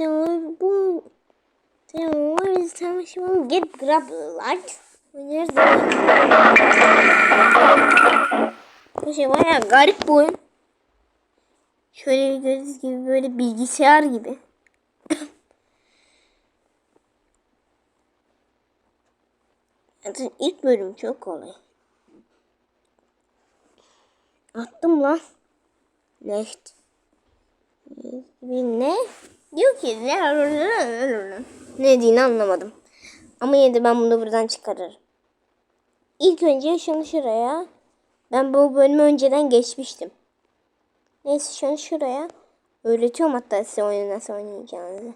arkadaşlar bu Tamam, tamam şimdi get grab. Oynarız da. Bu şey baya garip bu. Şöyle gördüğünüz gibi böyle bilgisayar gibi. Zaten ilk bölüm çok kolay. Attım lan. Left. Ne? Diyor ki ne dediğini anlamadım. Ama yine de ben bunu buradan çıkarırım. İlk önce şunu şuraya. Ben bu bölümü önceden geçmiştim. Neyse şunu şuraya. Öğretiyorum hatta size oyunu nasıl oynayacağınızı.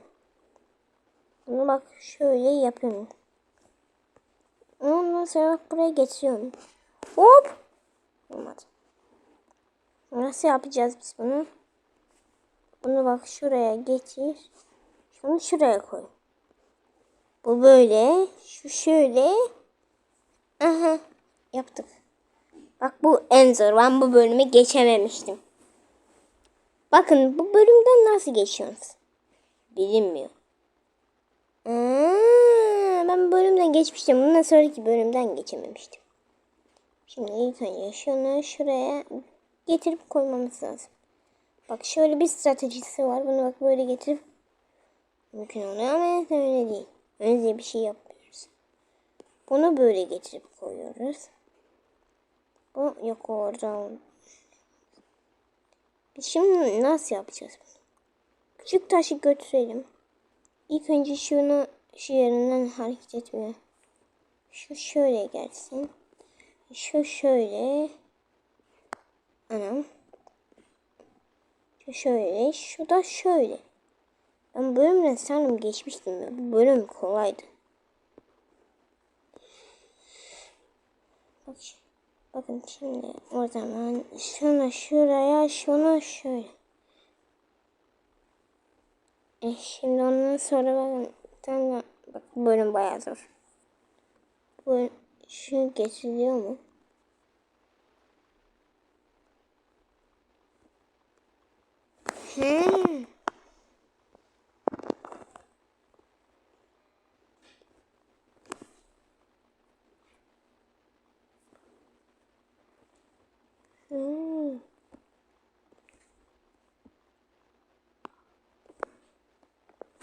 Bunu bak şöyle yapıyorum. Ondan sonra bak buraya geçiyorum. Hop. Olmadı. Nasıl yapacağız biz bunu? Bunu bak şuraya getir. Şunu şuraya koy. Bu böyle. Şu şöyle. Aha. Yaptık. Bak bu en zor. Ben bu bölümü geçememiştim. Bakın bu bölümden nasıl geçiyorsunuz? Bilinmiyor. Aa, ben bölümden geçmiştim. Bundan sonraki bölümden geçememiştim. Şimdi ilk önce şunu şuraya getirip koymamız lazım. Bak şöyle bir stratejisi var. Bunu bak böyle getirip mümkün oluyor ama öyle değil. Önce bir şey yapmıyoruz. Bunu böyle getirip koyuyoruz. Bu yok orada. Şimdi nasıl yapacağız bunu? Küçük taşı götürelim. İlk önce şunu şu yerinden hareket etmiyor. Şu şöyle gelsin. Şu şöyle. Anam. Şöyle. Şu şöyle. Ben bölümden sanırım geçmiştim. Ya. Bu bölüm kolaydı. Bak, bakın şimdi o zaman şunu şuraya şunu şöyle. E şimdi ondan sonra bakın tamam bak bölüm bayağı zor. Bu şu geçiliyor mu? Hmm. Hmm.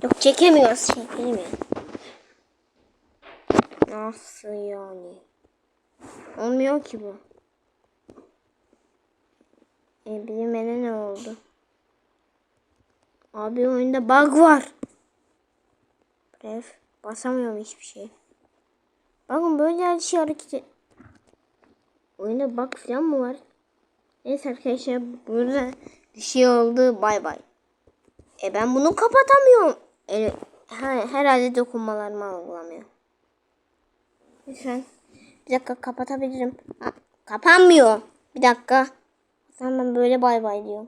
Yok çekemiyoruz çekemiyor. Nasıl yani? Olmuyor ki bu. E bilmene ne oldu? Abi oyunda bug var. Ref basamıyorum hiçbir şey. Bakın böyle her şey hareket et. Oyunda bug falan mı var? Neyse arkadaşlar burada bir şey oldu. Bay bay. E ben bunu kapatamıyorum. E, her, herhalde dokunmalarımı algılamıyor. Lütfen. Bir dakika kapatabilirim. Ha, kapanmıyor. Bir dakika. Sen ben böyle bay bay diyorum.